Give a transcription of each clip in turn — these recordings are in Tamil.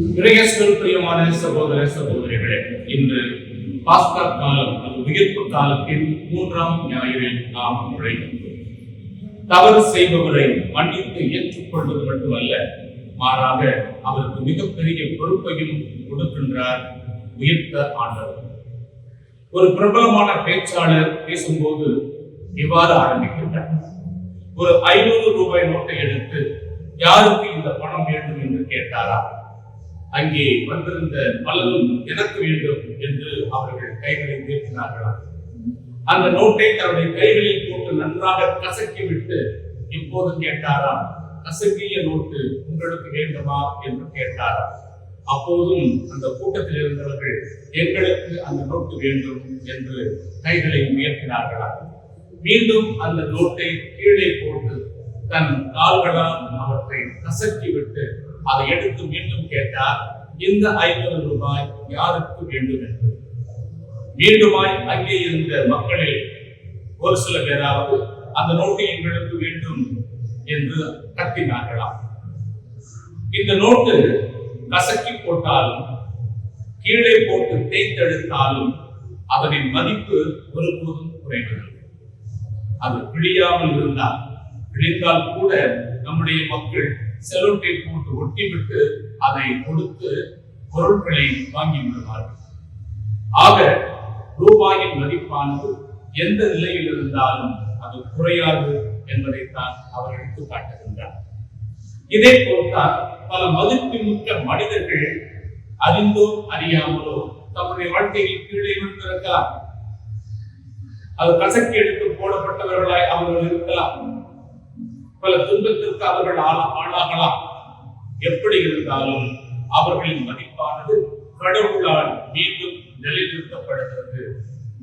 பிரியமான சகோதர சகோதரிகளே இன்று பாஸ்கா காலம் உயிர்ப்பு காலத்தின் மூன்றாம் ஞாயிறில் நாம் நுழைகின்றோம் தவறு செய்பவரை மன்னித்து ஏற்றுக்கொள்வது மட்டுமல்ல மாறாக அவருக்கு மிகப்பெரிய பொறுப்பையும் கொடுக்கின்றார் உயிர்த்த ஆண்டவர். ஒரு பிரபலமான பேச்சாளர் பேசும்போது இவ்வாறு ஆரம்பிக்கின்றார். ஒரு ஐநூறு ரூபாய் நோட்டை எடுத்து யாருக்கு இந்த பணம் வேண்டும்? என்று கேட்டாரா? அங்கே வந்திருந்த பலரும் எனக்கு வேண்டும் என்று அவர்கள் கைகளை உயர்த்தினார்களா அந்த நோட்டை தன்னுடைய கைகளில் போட்டு நன்றாக கசக்கி விட்டு இப்போது கேட்டாராம் கசக்கிய நோட்டு உங்களுக்கு வேண்டுமா? என்று கேட்டாராம். அப்போதும் அந்த கூட்டத்தில் இருந்தவர்கள் எங்களுக்கு அந்த நோட்டு வேண்டும் என்று கைகளை உயர்த்தினார்களா மீண்டும் அந்த நோட்டை கீழே போட்டு தன் கால்களால் அவற்றை கசக்கி விட்டு அதை எடுத்து மீண்டும் கேட்டார் இந்த ஐம்பது ரூபாய் யாருக்கு வேண்டும் என்று? மீண்டுமாய் அங்கே இருந்த மக்களில் ஒரு சில பேராவது அந்த நோட்டை எங்களுக்கு வேண்டும் என்று கத்தினார்களாம். இந்த நோட்டு கசக்கி போட்டாலும் கீழே போட்டு தேய்த்தெடுத்தாலும் அதனின் மதிப்பு ஒருபோதும் குறைவதில்லை. அது கிழியாமல் இருந்தால் கிழித்தால் கூட நம்முடைய மக்கள் செலோட்டை போட்டு ஒட்டிவிட்டு அதை கொடுத்து பொருட்களை வாங்கி விடுவார்கள். ஆக ரூபாயின் மதிப்பானது எந்த நிலையில் இருந்தாலும் அது குறையாது என்பதைத்தான் அவர் எடுத்து காட்டுகின்றார் இதே போல்தான் பல மதிப்புமிக்க மனிதர்கள் அறிந்தோ அறியாமலோ தம்முடைய வாழ்க்கையில் கீழே விழுந்திருக்கலாம். அது கசக்கி எடுத்து போடப்பட்டவர்களாய் அவர்கள் இருக்கலாம். பல துன்பத்திற்கு அவர்கள் ஆளாகலாம். எப்படி இருந்தாலும் அவர்களின் மதிப்பானது கடவுளால் மீண்டும் நிலைநிறுத்தப்படுகிறது.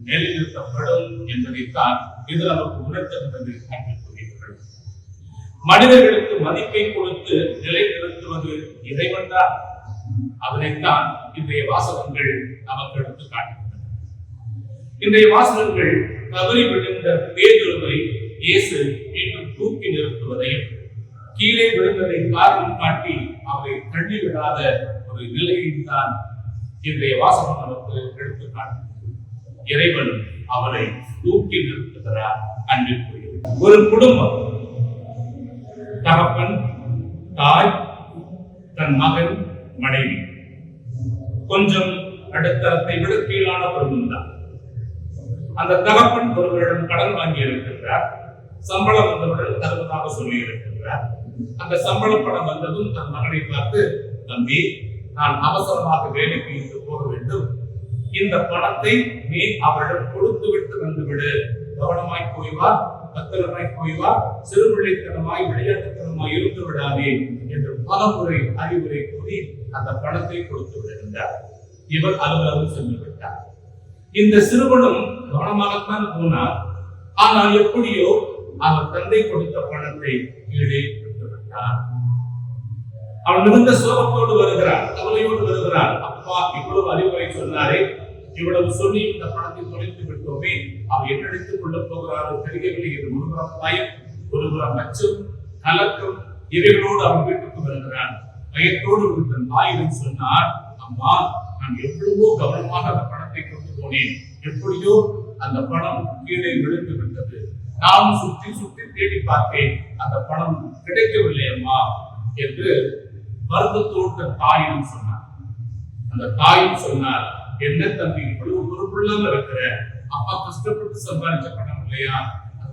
நிலைநிறுத்தப்படும் என்பதைத்தான் இது நமக்கு உணர்த்துகிறது அன்புக்குரியவர்கள் மனிதர்களுக்கு மதிப்பை கொடுத்து நிலைநிறுத்துவது இறைவன் தான் அதனைத்தான் இன்றைய வாசகங்கள் நமக்கு எடுத்து காட்டுகின்றன. இன்றைய வாசகங்கள் தவறி விழுந்த பேதுருவை இயேசு மீண்டும் தூக்கி நிறுத்துவதையும் கீழே விழுந்ததை காரணம் காட்டி அவரை தள்ளி விடாத ஒரு நிலையில் தான் இன்றைய வாசகம் நமக்கு எடுத்து காட்டுகிறது. இறைவன் அவரை தூக்கி நிறுத்துகிறார் அன்பிற்குரிய ஒரு குடும்பம் தகப்பன் தாய் தன் மகன் மனைவி. கொஞ்சம் அடுத்தரத்தை விட கீழான குடும்பம் தான் அந்த தகப்பன் ஒருவரிடம் கடன் வாங்கி இருக்கின்றார் சம்பளம் வந்தவுடன் தருவதாக சொல்லி இருக்கின்றார். அந்த சம்பள பணம் வந்ததும் தன் மகனை பார்த்து தம்பி நான் அவசரமாக வேலைக்கு இன்று போக வேண்டும். இந்த பணத்தை நீ அவரிடம் கொடுத்து விட்டு வந்து விடு கவனமாய் போய் பத்திரமாய் போய் வா. சிறுபிள்ளைத்தனமாய் விளையாட்டுத்தனமாய் இருந்து விடாதே என்று பல முறை அறிவுரை கூறி அந்த பணத்தை கொடுத்து விடுகின்றார். இவர் அலுவலகம் சென்று விட்டார். இந்த சிறுவனும் கவனமாகத்தான் போனார் ஆனால் எப்படியோ அவர் தந்தை கொடுத்த பணத்தை கீழே விட்டுவிட்டார். அவன் மிகுந்த சோகத்தோடு வருகிறார் கவலையோடு வருகிறார். அப்பா இவ்வளவு அறிவுரை சொன்னாரே இவ்வளவு சொல்லி இந்த பணத்தை தொலைத்து விட்டோமே அவர் என்னெடுத்துக் கொள்ளப் போகிறாரோ தெரியவில்லை என்று ஒருபுறம் பயம் ஒருபுறம் அச்சம் கலக்கம் இவைகளோடு அவன் வீட்டுக்கு வருகிறான் பயத்தோடு ஒரு தன் தாயிடம் சொன்னார் அம்மா நான் எவ்வளவோ கவனமாக அந்த பணத்தை கொண்டு போனேன். எப்படியோ அந்த பணம் கீழே விழுந்து விட்டது. நானும் சுற்றி சுற்றி தேடி பார்த்தேன். அந்த பணம் கிடைக்கவில்லை அம்மா என்று வருத்தத்தோடு தன் சொன்னார். அந்த தாயும் சொன்னார் என்ன தம்பி இவ்வளவு பொறுப்புள்ளாம இருக்கிற? அப்பா கஷ்டப்பட்டு சம்பாதிச்ச பணம் இல்லையா?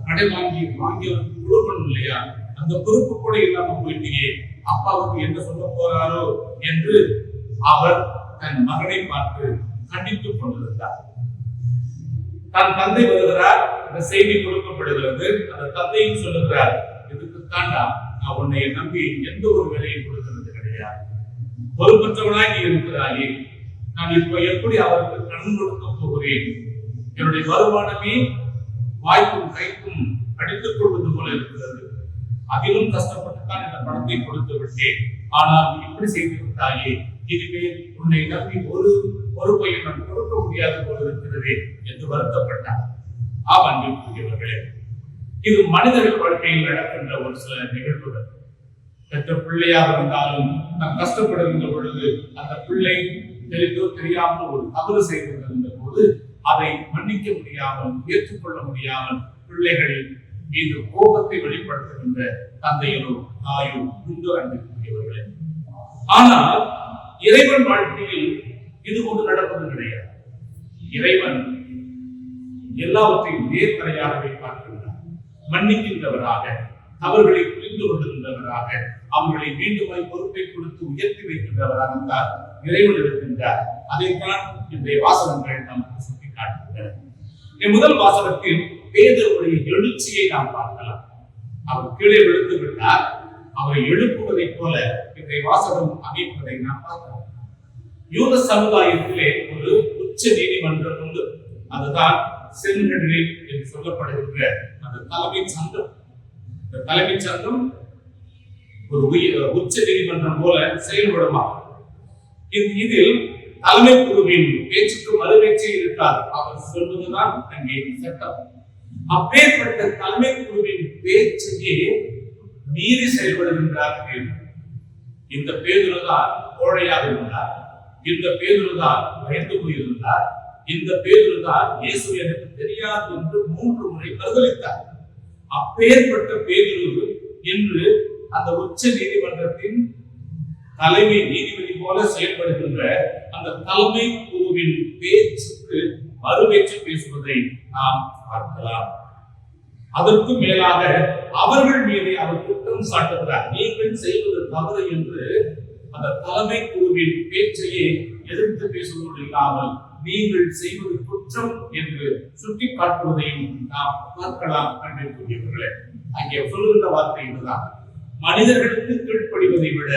கடை வாங்கி வாங்கி குழு பண்ணும் இல்லையா? அந்த பொறுப்பு கூட இல்லாம போயிட்டீங்க அப்பாவுக்கு என்ன சொல்ல போறாரோ? என்று அவர் தன் மகனை பார்த்து கண்டித்துக் கொண்டிருந்தார். தன் தந்தை வருகிறார் அந்த செய்தி கொடுக்கப்படுகிறது அந்த தந்தையும் சொல்லுகிறார் இதுக்கு தாண்டா நான் உன்னை நம்பி எந்த ஒரு வேலையும் கொடுக்கிறது கிடையாது. பொறுப்பற்றவனாய் நீ இருக்கிறாயே. நான் இப்ப எப்படி அவருக்கு கடன் கொடுக்க போகிறேன்? என்னுடைய வருமானமே வாய்ப்பும் கைக்கும் அடித்துக் கொள்வது போல இருக்கிறது. அதிலும் கஷ்டப்பட்டுத்தான் இந்த பணத்தை கொடுத்து விட்டேன். ஆனால் இப்படி செய்து விட்டாயே. இதுவே உன்னை நம்பி ஒரு பொறுப்பையும் நான் கொடுக்க முடியாது போலிருக்கிறது என்று வருத்தப்பட்டார். ஆம் அன்பிற்குரியவர்களே இது மனிதர்கள் வாழ்க்கையில் நடக்கின்ற ஒரு சில நிகழ்வுகள். பெற்ற பிள்ளையாக இருந்தாலும் நாம் கஷ்டப்படுகின்ற பொழுது அந்த பிள்ளை தெரிந்தோ தெரியாமல் ஒரு தவறு செய்திருந்த போது அதை மன்னிக்க முடியாமல் ஏற்றுக்கொள்ள முடியாமல் பிள்ளைகள் மீது கோபத்தை வெளிப்படுத்துகின்ற தந்தையரோ தாயோ உண்டு அன்பிற்குரியவர்களே. ஆனால் இறைவன் வாழ்க்கையில் இது கொண்டு நடப்பது கிடையாது. இறைவன் எல்லாவற்றையும் நேர்மறையாகவே பார்க்கின்றார் மன்னிக்கின்றவராக அவர்களை புரிந்து கொள்கின்றவராக அவர்களை மீண்டும் பொறுப்பை கொடுத்து உயர்த்தி வைக்கின்றவராக வைக்கின்றவராகத்தான் இறைவன் இருக்கின்றார். அதைத்தான் இன்றைய வாசகங்கள் நமக்கு சுட்டி காட்டுகின்றன இந்த முதல் வாசகத்தில் பேதருடைய எழுச்சியை நாம் பார்க்கலாம். அவர் கீழே விழுந்து விட்டார். அவரை எழுப்புவதைப் போல இன்றைய வாசகம் அமைப்பதை நாம் பார்க்கலாம். யூத சமுதாயத்திலே ஒரு உச்ச நீதிமன்றம் உண்டு. அதுதான் சென்ஹெட்ரில் என்று சொல்லப்படுகின்ற அந்த தலைமை சங்கம். இந்த தலைமை சங்கம் ஒரு உச்ச நீதிமன்றம் போல செயல்படுமா? இது- இதில் தலைமை குழுவின் பேச்சுக்கு மறுபேச்சே இருக்காது. அவர் சொல்வதுதான் அங்கே சட்டம். அப்பேற்பட்ட தலைமை குழுவின் பேச்சையே மீறி செயல்படுகின்றார்கள் பேதுரு. இந்த பேதுருதான் கோழையாக இருந்தார். இந்த பேதுருதான் பயந்து போயிருந்தார். இந்த பேதுருதான் இயேசு எனக்கு தெரியாது என்று மூன்று முறை மறுதளித்தார் அப்பேற்பட்ட பேதுரு இன்று அந்த உச்ச நீதிமன்றத்தின் தலைமை நீதிபதி போல செயல்படுகின்ற அந்த தலைமை குழுவின் பேச்சுக்கு மறுபேச்சு பேசுவதை நாம் பார்க்கலாம். அதற்கு மேலாக அவர்கள் மீது அவர் குற்றம் சாட்டுகிறார். நீங்கள் செய்வது தவறு என்று அந்த தலைமை குழுவின் பேச்சையே எதிர்த்து பேசுவதோடு இல்லாமல் நீங்கள் செய்வது குற்றம் என்று சுட்டி காட்டுவதையும் நாம் பார்க்கலாம் கண்டிருக்கின்றவர்களே அங்கே சொல்லுகின்ற வார்த்தை இதுதான். மனிதர்களுக்கு கீழ்ப்படிவதை விட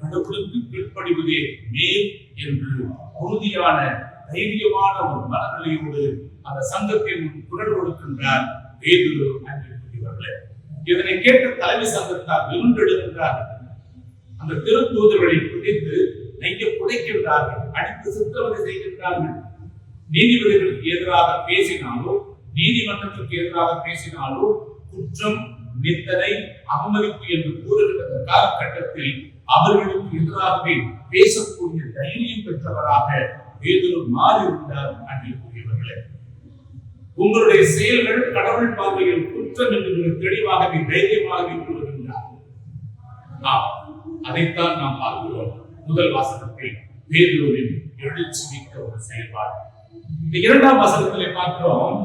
கடவுளுக்கு கீழ்ப்படிவதே மேல் என்று உறுதியான தைரியமான ஒரு மனநிலையோடு அந்த சங்கத்தின் குரல் கொடுக்கின்றார் வேது அன்பிற்குரியவர்களே இதனை கேட்ட தலைமை சங்கத்தார் விருந்தெடுக்கின்றார் அந்த திருத்தூதர்களை பிடித்து நெய்ய புதைக்கின்றார்கள். அடித்து சித்திரவதை செய்கின்றார்கள். நீதிபதிகளுக்கு எதிராக பேசினாலோ நீதிமன்றத்திற்கு எதிராக பேசினாலோ குற்றம் நிந்தனை அவமதிப்பு என்று கூறுகின்ற காலகட்டத்தில் அவர்களுக்கு எதிராகவே பேசக்கூடிய தைரியம் பெற்றவராக பேதுரு மாறியிருந்தார் அன்பிற்குரியவர்களே. உங்களுடைய செயல்கள் கடவுள் பார்வையில் குற்றம் என்று தெளிவாகவே தைரியமாகவே கூறுகின்றார் ஆம், அதைத்தான் நாம் பார்க்கிறோம். முதல் வாசகத்தில் பேதுருவின் எழுச்சி மிக்க ஒரு செயல்பாடு. இந்த இரண்டாம் வசனத்திலே பார்க்கிறோம்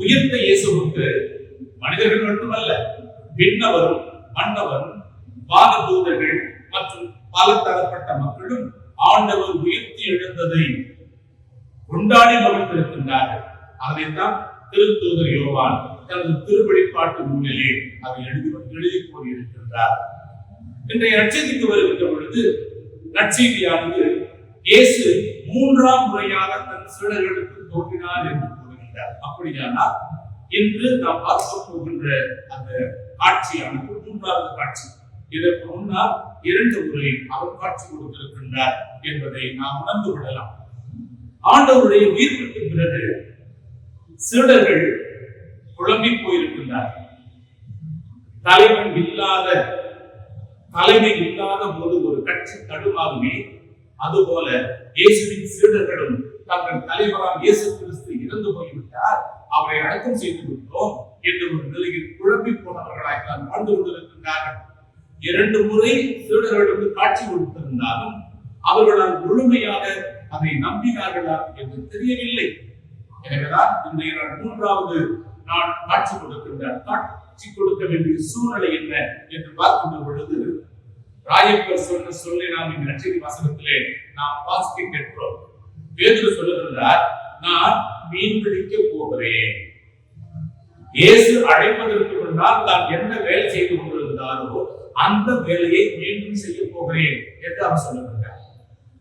உயிர்த்த இயேசுவுக்கு மனிதர்கள் மட்டுமல்ல விண்ணவரும் மன்னவரும் வானதூதர்கள் மற்றும் பல தரப்பட்ட மக்களும் ஆண்டவர் உயர்த்தி எழுந்ததை கொண்டாடி மகிழ்ந்திருக்கின்றார்கள். அதைத்தான் திருத்தூதர் யோவான் தனது திருவெளிப்பாட்டு நூலிலே அதை எழுதி எழுதி கூறியிருக்கின்றார். இன்றைய நற்செய்திக்கு வருகின்ற பொழுது நற்செய்தியானது இயேசு மூன்றாம் முறையாக தன் சீடர்களுக்கு தோன்றினார் என்று கூறுகின்றார். அப்படியானால் இன்று நாம் பார்க்க போகின்ற அந்த காட்சியானது மூன்றாவது காட்சி. இதற்கு முன்னால் இரண்டு முறை அவர் காட்சி கொடுத்திருக்கின்றார் என்பதை நாம் உணர்ந்து கொள்ளலாம். ஆண்டவருடைய உயிர்ப்பிற்கு பிறகு சீடர்கள் குழம்பி போயிருக்கின்றார் தலைவன் இல்லாத தலைமை இல்லாத போது ஒரு கட்சி தடுமாறுமே அதுபோல இயேசுவின் சீடர்களும் தங்கள் தலைவரால் இயேசு கிறிஸ்து இறந்து போய்விட்டார். அவரை அடக்கம் செய்து விட்டோம் என்ற ஒரு நிலையில் குழம்பி போனவர்களாய் தான் வாழ்ந்து கொண்டிருக்கின்றார்கள். இரண்டு முறை சீடர்களுக்கு காட்சி கொடுத்திருந்தாலும் அவர்களால் முழுமையாக அதை நம்பினார்களா என்று தெரியவில்லை. எனவேதான் இன்றைய மூன்றாவது நான் காட்சி கொடுக்கின்றார் காட்சி கொடுக்க வேண்டிய சூழ்நிலை என்ன என்று பார்க்கின்ற பொழுது ராயப்பர் சொன்ன சொல்லை நாம் இந்த நச்சரி வசனத்திலே நாம் வாசிக்க கேட்கிறோம். பேதுரு சொல்லுகின்றார் நான் மீன் பிடிக்க போகிறேன். இயேசு அழைப்பதற்கு முன்னால் தான் என்ன வேலை செய்து கொண்டிருந்தாரோ அந்த வேலையை மீண்டும் செய்ய போகிறேன் என்று அவர் சொல்லுகிறார்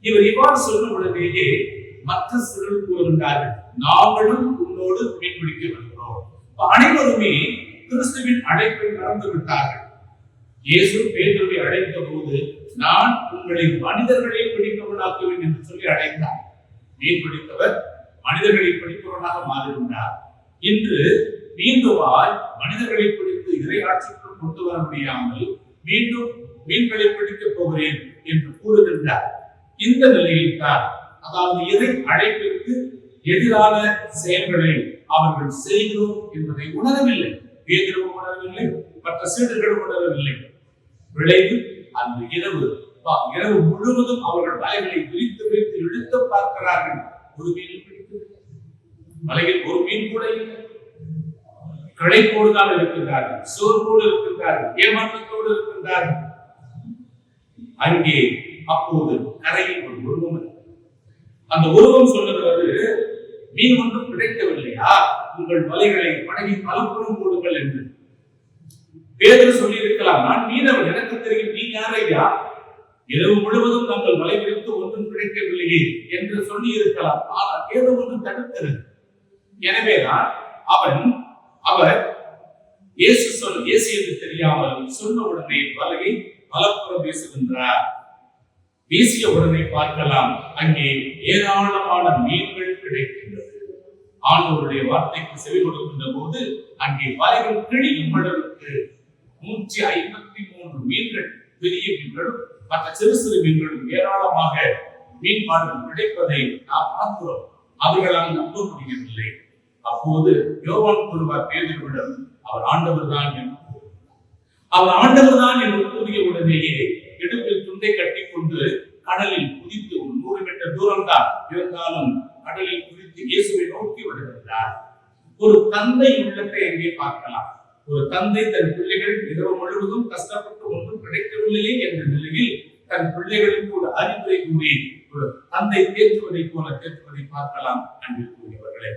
இவர் இவ்வாறு சொன்ன உடனேயே மற்ற சிலர் கூறுகின்றார்கள் நாங்களும் உன்னோடு மீன் பிடிக்க வருகிறோம். அனைவருமே கிறிஸ்துவின் அழைப்பை நடந்து விட்டார்கள். இயேசு பேதுருவை அழைத்த போது நான் உங்களை மனிதர்களை பிடிப்பவனாக்குவேன் என்று சொல்லி அழைத்தார். மீன் பிடித்தவர் மனிதர்களை பிடிப்பவனாக மாறிவிட்டார் இன்று மீண்டுமாய் மனிதர்களை பிடித்து இறை ஆட்சிக்குள் கொண்டு வர முடியாமல் மீண்டும் மீன்களை பிடிக்கப் போகிறேன் என்று கூறுகின்றார். இந்த நிலையில் தான் அதாவது இறை அழைப்பிற்கு எதிரான செயல்களை அவர்கள் செய்கிறோம் என்பதை உணரவில்லை. பேதிரவும் உணரவில்லை மற்ற சீடர்களும் உணரவில்லை விளைவு அந்த இரவு. இரவு முழுவதும் அவர்கள் வலைகளை விரித்து விரித்து இழுத்து பார்க்கிறார்கள். ஒரு மீன் பிடிக்கவில்லை. வலையில் ஒரு மீன் கூட இல்லை. கிளைப்போடு தான் இருக்கின்றார்கள் சோர்வோடு இருக்கின்றார்கள் ஏமாற்றத்தோடு இருக்கின்றார்கள். அங்கே அப்போது கரையில் ஒரு உருவம் அந்த உருவம் சொல்றது வந்து மீன் ஒன்றும் கிடைக்கவில்லையா? உங்கள் வலைகளை படகி பலப்புறம் போடுங்கள் என்று. பேதர் சொல்லி இருக்கலாம் நான் மீனவன் எனக்கு தெரியும் நீ யாரையா இரவு முழுவதும் நாங்கள் வலை விரித்து ஒன்றும் கிடைக்கவில்லையே என்று சொல்லி இருக்கலாம் ஆனால் ஏதோ ஒன்று தடுக்கிறது எனவேதான் அவன் அவர் இயேசு சொல் இயேசு என்று தெரியாமல் சொன்ன உடனே வலையை பலப்புறம் வீசுகின்றார். வீசிய உடனே பார்க்கலாம் அங்கே ஏராளமான மீன்கள் கிடைக்கின்றன. ஆண்டவருடைய வார்த்தைக்கு செவி கொடுக்கின்ற போது அங்கே வலைகள் கிழியும் அளவுக்கு நூற்றி ஐம்பத்தி மூன்று மீன்கள் பெரிய மீன்களும் மற்ற சிறு சிறு மீன்களும் ஏராளமாக மீன்பாடுகள் கிடைப்பதை நாம் பார்க்கிறோம். அவர்களால் நம்ப முடியவில்லை. அப்போது யோவான் கூறுவார் பேதுருவிடம் அவர் ஆண்டவர் தான் என்று அவர் ஆண்டவர் தான் என்று கூறிய உடனேயே இடுப்பில் துண்டை கட்டிக்கொண்டு கடலில் குதித்து ஒரு நூறு மீட்டர் தூரம் தான் இருந்தாலும் கடலில் குதித்து இயேசுவை நோக்கி வருகின்றார் ஒரு தந்தை உள்ளத்தை அங்கே பார்க்கலாம்? ஒரு தந்தை தன் பிள்ளைகள் இரவு முழுவதும் கஷ்டப்பட்டு ஒன்றும் கிடைக்கவில்லையே என்ற நிலையில் தன் பிள்ளைகளுக்கு ஒரு அறிவுரை கூறி ஒரு தந்தை தேற்றுவதை போல தேற்றுவதை பார்க்கலாம் என்று கூறியவர்களே.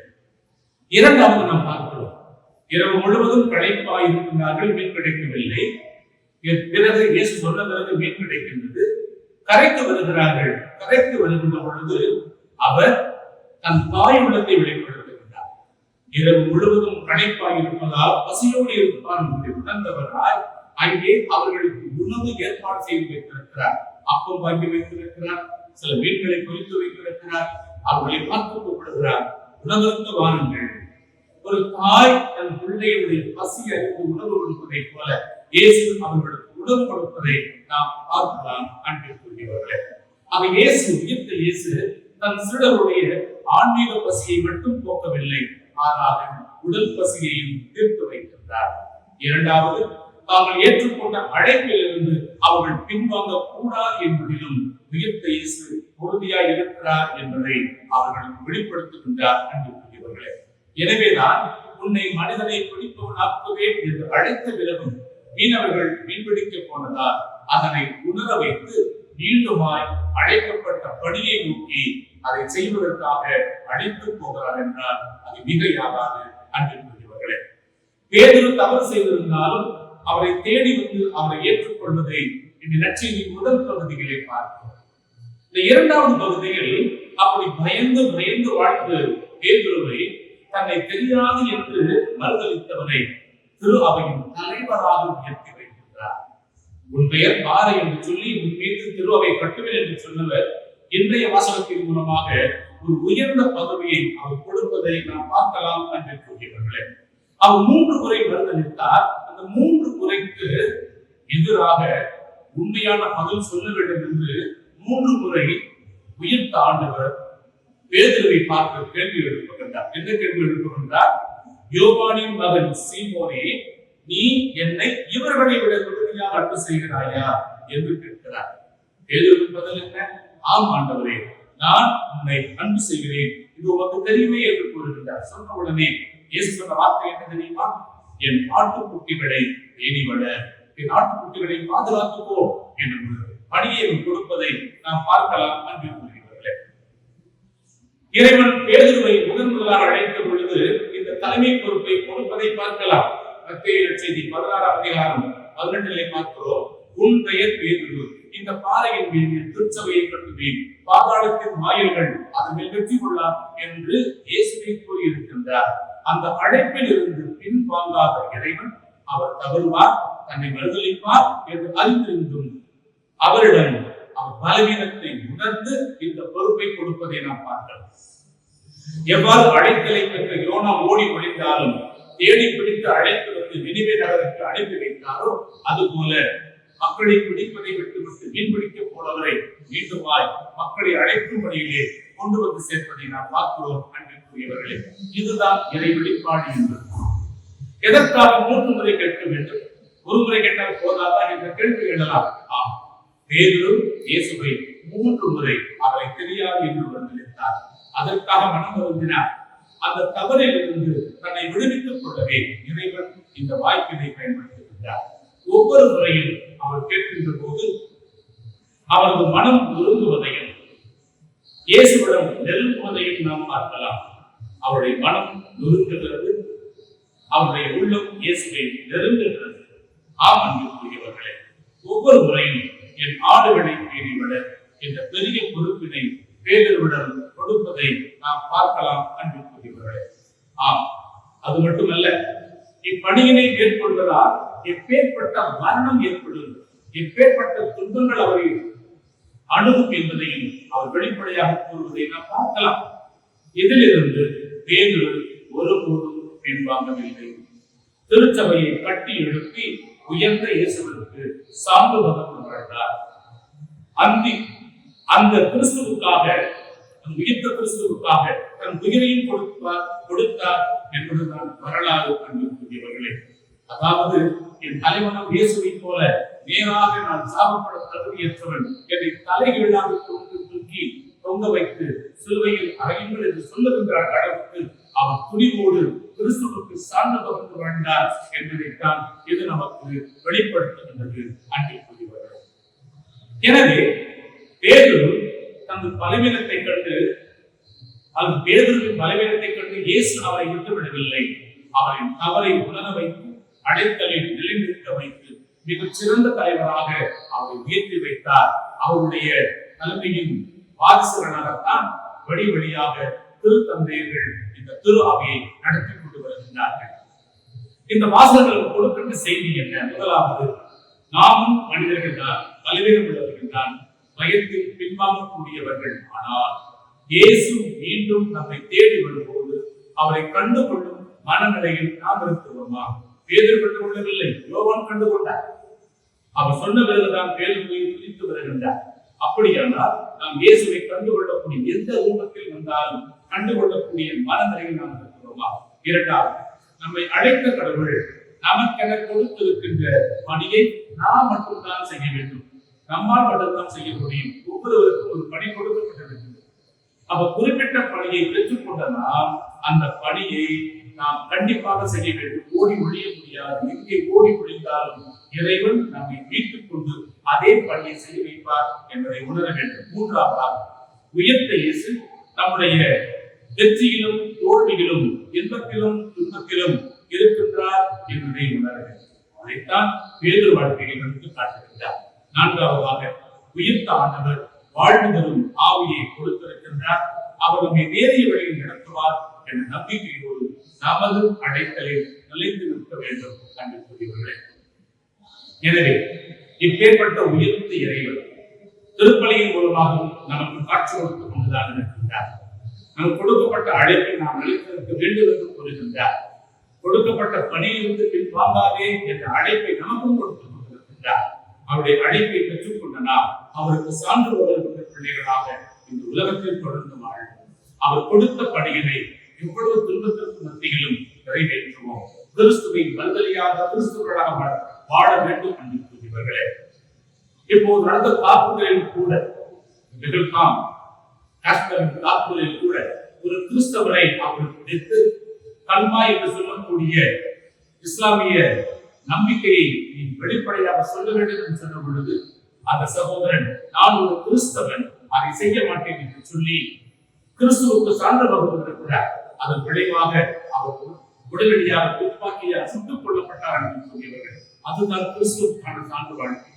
இரண்டாவது நாம் பார்க்கிறோம். இரவு முழுவதும் களைப்பாய் இருக்கின்றார்கள் மீன் கிடைக்கவில்லை. பிறகு இயேசு சொன்ன பிறகு மீன் கிடைக்கின்றது. கரைத்து வருகிறார்கள். கரைத்து வருகின்ற பொழுது அவர் தன் தாய் உள்ளத்தை வெளிப்படுத்துகின்றார். இரவு முழுவதும் களைப்பாய் இருப்பதால் பசியோடு இருப்பார் என்பதை உணர்ந்தவராய் அங்கே அவர்களுக்கு உணவு ஏற்பாடு செய்து வைத்திருக்கிறார். அப்பம் வாங்கி வைத்திருக்கிறார் சில மீன்களை குறித்து வைத்திருக்கிறார் அவர்களை பார்த்து கூப்பிடுகிறார். உணவருந்து வாருங்கள் ஒரு தாய் தன் பிள்ளையுடைய பசி அறிந்து உணவு கொடுப்பதை போல இயேசு அவர்களுக்கு உணவு கொடுப்பதை நாம் பார்க்கலாம் அன்பிற்குரியவர்களே ஆக இயேசு உயிர்த்த இயேசு தன் சீடருடைய ஆன்மீக பசியை மட்டும் போக்கவில்லை. ஆனால் உடல் பசியையும் தீர்த்து வைக்கின்றார். இரண்டாவது தாங்கள் ஏற்றுக்கொண்ட அழைப்பில் இருந்து அவர்கள் பின்வாங்க கூடாது என்பதிலும் உயிர்த்த இயேசு உறுதியாய் இருக்கிறார் என்பதை அவர்களுக்கு வெளிப்படுத்துகின்றார் அன்பிற்குரியவர்களே எனவேதான் உன்னை மனிதனை பிடிப்பவனாக்குவேன் என்று அழைத்த விலகும் மீனவர்கள் மீன்பிடிக்க போனதால் அதனை உணர வைத்து மீண்டுமாய் அழைக்கப்பட்ட பணியை நோக்கி அதை செய்வதற்காக அழைத்து போகிறார் என்றால் அது மிகையாகாது அன்பிற்குரியவர்களே. பேதுரு தவறு செய்திருந்தாலும் அவரை தேடி வந்து அவரை ஏற்றுக்கொள்வதை இந்த நற்செய்தியின் முதல் பகுதிகளை பார்க்கிறோம் இந்த இரண்டாவது பகுதியில் அப்படி பயந்து பயந்து வாழ்ந்து பேதுருவை தன்னை தெரியாது என்று மறுதளித்தவனை திரு அவையின் தலைவராக உயர்த்தி வைக்கின்றார் உன் பெயர் பாறை என்று சொல்லி உன் மீது திரு அவை கட்டுவேன் என்று சொன்னவர் இன்றைய வாசகத்தின் மூலமாக ஒரு உயர்ந்த பதவியை அவர் கொடுப்பதை நாம் பார்க்கலாம் என்று கூறியவர்களே அவர் மூன்று முறை மறுதளித்தார் அந்த மூன்று முறைக்கு எதிராக உண்மையான பதில் சொல்ல வேண்டும் என்று மூன்று முறை உயிர்த்த ஆண்டவர் பேதுருவை பார்த்து கேள்வி எழுப்புகின்றார். என்ன கேள்வி எழுப்புகின்றார்? யோகானின் மகன் சீமோனே நீ என்னை இவர்களை விட உறுதியாக அன்பு செய்கிறாயா? என்று கேட்கிறார். பேதுருவின் பதில் என்ன? ஆம் ஆண்டவரே நான் உன்னை அன்பு செய்கிறேன். இது உமக்கு தெரியுமே என்று கூறுகின்றார். சொன்ன உடனே இயேசு சொன்ன வார்த்தை என்ன தெரியுமா? என் ஆட்டுக்குட்டிகளை தேடி வள என் ஆட்டுக்குட்டிகளை பாதுகாத்துக்கோ என்று பணியை கொடுப்பதை நாம் பார்க்கலாம் அன்பு கூறுகிறார்களே இறைவன் பேதுருவை முதன் முதலாக அழைத்த பொழுது இந்த தலைமை பொறுப்பை கொடுப்பதை பார்க்கலாம். மத்திய செய்தி பதினாறாம் அதிகாரம் பதினெட்டிலே பார்க்கிறோம். உன் பெயர் பேதுரு இந்த பாறையின் மீது திருச்சபையை கட்டுவேன் பாதாளத்தின் வாயில்கள் அதனை வெற்றி கொள்ளலாம் என்று இயேசுவை கூறியிருக்கின்றார். அந்த அழைப்பில் இருந்து பின்வாங்காத இறைவன் அவர் தவறுவார் தன்னை மறுதளிப்பார் என்று அறிந்திருந்தும் அவரிடம் அவர் பலவீனத்தை உணர்ந்து இந்த பொறுப்பை கொடுப்பதை நாம் பார்க்கலாம். எவ்வாறு அழைத்தலை பெற்ற யோனா ஓடி ஒழிந்தாலும் தேடி பிடித்து அழைத்து வந்து நினைவே நகருக்கு அனுப்பி வைத்தாரோ அதுபோல மக்களை பிடிப்பதை விட்டுவிட்டு மீன் பிடிக்க போனவரை மீண்டுமாய் மக்களை அழைக்கும் வழியிலே கொண்டு வந்து சேர்ப்பதை நாம் பார்க்கிறோம் அன்பிற்குரியவர்களே. இதுதான் இறை வெளிப்பாடு என்பது எதற்காக மூன்று முறை கேட்க வேண்டும்? ஒரு முறை கேட்டால் போதாதா என்ற கேள்வி எழலாம் ஆம். பேதுரு இயேசுவை மூன்று முறை அவரை தெரியாது என்று வந்திருந்தார் அதற்காக மனம் வருந்தினார். அந்த தவறில் இருந்து தன்னை விடுவித்துக் கொள்ளவே இறைவன் இந்த வாய்ப்பினை பயன்படுத்துகின்றார். ஒவ்வொரு முறையும் அவர் கேட்கின்ற போது அவரது மனம் நொறுங்குவதையும் இயேசுவிடம் நெருங்குவதையும் நாம் பார்க்கலாம். அவருடைய மனம் நொறுங்குகிறது அவருடைய உள்ளம் இயேசுவை நெருங்குகிறது. ஆம் அன்புக்குரியவர்களே ஒவ்வொரு முறையும் என் ஆடுகளை தேடிவிட என்ற பெரிய பொறுப்பினை பேரிடம் கொடுப்பதை நாம் பார்க்கலாம் அன்புக்குரியவர்களே. ஆம் அது மட்டுமல்ல இப்பணியினை மேற்கொள்வதால் எப்பேற்பட்ட மரணம் ஏற்படும் எப்பேற்பட்ட துன்பங்கள் அவரை அணுகும் என்பதையும் அவர் வெளிப்படையாக கூறுவதை நாம் பார்க்கலாம். இதிலிருந்து பேதுரு ஒருபோதும் பின்வாங்கவில்லை. திருச்சபையை கட்டி எழுப்பி உயர்ந்த இயேசுவனுக்கு சான்று மதம் கொண்டார் அந்தி அந்த கிறிஸ்துவுக்காக அந்த உயிர்த்த கிறிஸ்துவுக்காக தன் உயிரையும் கொடுத்தார் கொடுத்தார் என்பதுதான் வரலாறு கண்டு அதாவது என் தலைவனம் இயேசுவை போல நேராக நான் சாபப்பட தகுதியற்றவன் என்னை தலைகீழாக கொண்டு தூக்கி தொங்க வைத்து சிலுவையில் அறையுங்கள் என்று சொல்லுகின்ற அளவுக்கு அவர் துணிவோடு கிறிஸ்துவுக்கு சார்ந்த பகிர்ந்து வாழ்ந்தார் என்பதைத்தான் இது நமக்கு வெளிப்படுத்துகின்றது. அன்பிற்குரியவர்கள் எனவே பேரு தனது பலவீனத்தை கண்டு அது பேதுருவின் பலவீனத்தை கண்டு இயேசு அவரை விட்டுவிடவில்லை. அவரின் தவறை உணர வைத்து அடைத்தலில் நிலைநிறுத்த வைத்து மிகச் சிறந்த தலைவராக அவரை உயர்த்தி வைத்தார். அவருடைய தலைமையின் வாரிசுகளாகத்தான் வழி வழியாக திருத்தந்தையர்கள் இந்த திரு அவையை நடத்தி கொண்டு வருகின்றார்கள். இந்த வாசகர்கள் கொடுக்கின்ற செய்தி என்ன? முதலாவது நாமும் மனிதர்கள் தான் பலவீனம் உள்ளவர்கள் தான் பயத்தில் பின்வாங்கக்கூடியவர்கள். ஆனால் இயேசு மீண்டும் நம்மை தேடி வரும்போது அவரை கண்டு கொள்ளும் மனநிலையில் நாம் இருக்கிறோமா? பேதர் கண்டுகொள்ளவில்லை யோவான் கண்டு கொண்டார் அவர் சொன்ன பிறகுதான் பேதர் போய் துதித்து வருகின்றார். அப்படியானால் நாம் இயேசுவை கண்டுகொள்ளக்கூடிய எந்த ரூபத்தில் வந்தாலும் கண்டு கொள்ளக்கூடிய மனநிலையில் நாம் இருக்கிறோமா இரண்டாவது நம்மை அழைத்த கடவுள் நமக்கென கொடுத்திருக்கின்ற பணியை நாம் மட்டும்தான் செய்ய வேண்டும். நம்மால் மட்டும்தான் செய்ய முடியும். ஒவ்வொருவருக்கும் ஒரு பணி கொடுக்கப்பட்டிருக்கிறது அப்ப குறிப்பிட்ட பணியை பெற்றுக்கொண்ட நாம் அந்த பணியை நாம் கண்டிப்பாக செய்ய வேண்டும். ஓடி ஒழிய முடியாது. எங்கே ஓடி ஒழிந்தாலும் இறைவன் நம்மை மீட்டுக் கொண்டு அதே பணியை செய்ய வைப்பார் என்பதை உணர வேண்டும். மூன்றாவதாக உயர்த்த இயேசு நம்முடைய வெற்றியிலும் தோல்வியிலும் இன்பத்திலும் துன்பத்திலும் இருக்கின்றார் என்பதை உணர வேண்டும். அதைத்தான் வேறு வாழ்க்கையில் எடுத்து காட்டுகின்றார். நான்காவதாக உயிர்த்த ஆண்டவர் வாழ்வு ஆவியை கொடுத்திருக்கின்றார். அவர் நம்மை நேரிய வழியில் நடத்துவார் என்ற நம்பிக்கையோடு நமது அடைத்தலில் நிலைத்து நிற்க வேண்டும் அன்புக்குரியவர்களே எனவே இப்பேற்பட்ட உயர்ந்த இறைவன் திருப்பலியின் மூலமாகவும் நமக்கு காட்சி கொடுத்துக் கொண்டுதான் இருக்கின்றார். நமக்கு கொடுக்கப்பட்ட அழைப்பை நாம் நிலைத்திருக்க வேண்டும் என்று கூறுகின்றார். கொடுக்கப்பட்ட பணியிலிருந்து பின் என்ற அழைப்பை நமக்கும் கொடுத்துக் கொண்டிருக்கின்றார். அவருடைய அழைப்பை பெற்றுக்கொண்ட நாம் அவருக்கு சான்று வருகின்ற பிள்ளைகளாக இந்த உலகத்தில் தொடர்ந்து வாழும் அவர் கொடுத்த பணியினை எவ்வளவு துன்பத்திற்கு மத்தியிலும் கிறிஸ்துவின் பல்கலியாக கிறிஸ்துவர்களாக வாழ- வேண்டும் என்று கூறியவர்களே இப்போது நடந்த தாக்குதலில் கூட நிகழ்காம் காஷ்மீரின் தாக்குதலில் கூட ஒரு கிறிஸ்தவரை அவர்கள் பிடித்து கல்மா என்று சொல்லக்கூடிய இஸ்லாமிய நம்பிக்கையை நீ வெளிப்படையாக சொல்ல வேண்டும் என்று சொன்ன பொழுது அந்த சகோதரன் நான் ஒரு கிறிஸ்தவன் அதை செய்ய மாட்டேன் என்று சொல்லி கிறிஸ்துவுக்கு சான்று வகுத்திருக்கிறார் அதன் விளைவாக அவர் உடனடியாக துப்பாக்கியால் சுட்டுக் கொல்லப்பட்டார் என்று கூறியவர்கள் அதுதான் கிறிஸ்துவுக்கான சான்று வாழ்க்கை.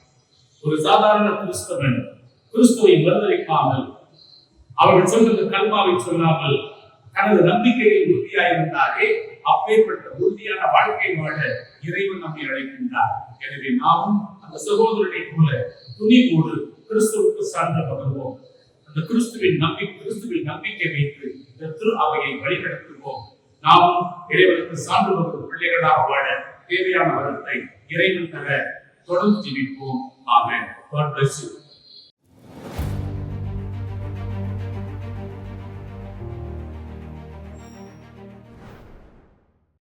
ஒரு சாதாரண கிறிஸ்தவன் கிறிஸ்துவை மறுதளிக்காமல் அவர்கள் சொன்னது கல்வாவை சொல்லாமல் தனது நம்பிக்கையில் உறுதியாயிருந்தாரே அப்பேற்பட்ட உறுதியான வாழ்க்கை வாழ இறைவன் நம்மை அழைக்கின்றார். எனவே நாமும் அந்த சகோதரனை போல துணிவோடு கிறிஸ்துவுக்கு சார்ந்த பகர்வோம். அந்த கிறிஸ்துவின் நம்பிக்கை கிறிஸ்துவின் நம்பிக்கை வைத்து இந்த திரு அவையை வழிநடத்துவோம். நாமும் இறைவனுக்கு சான்று பகர் பிள்ளைகளாக வாழ தேவையான வரத்தை இறைவன் தர தொடர்ந்து ஜீவிப்போம் ஆமென். God bless you.